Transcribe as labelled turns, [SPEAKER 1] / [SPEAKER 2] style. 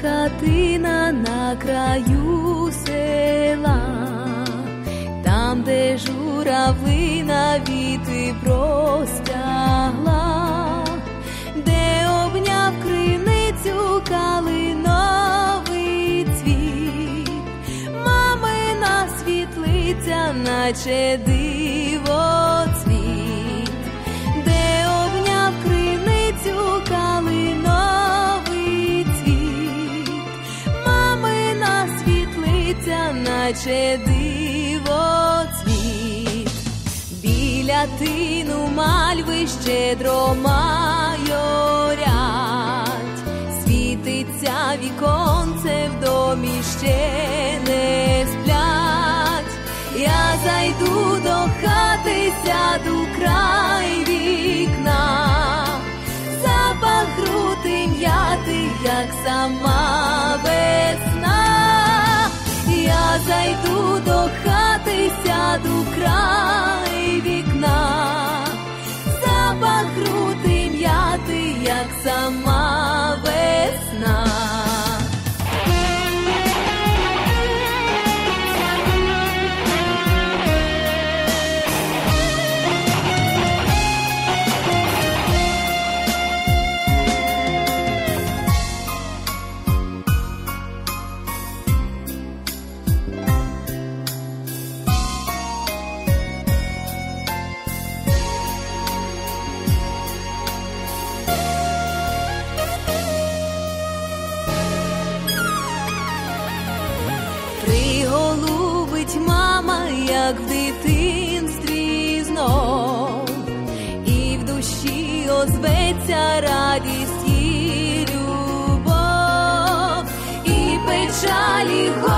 [SPEAKER 1] хатина на краю села, там, де журавлина віти простягла, де обняв криницю калиновий цвіт, мамина світлиця, наче диво наче диво цвіт, біля тину мальви щедро майорять, світиться віконце в домі ще не сплять. Я зайду до хати, сяду край вікна, запах груди м'яти, як сама хати, сяду як в дитинстві знов, і в душі озветься радість і любов, і печалі.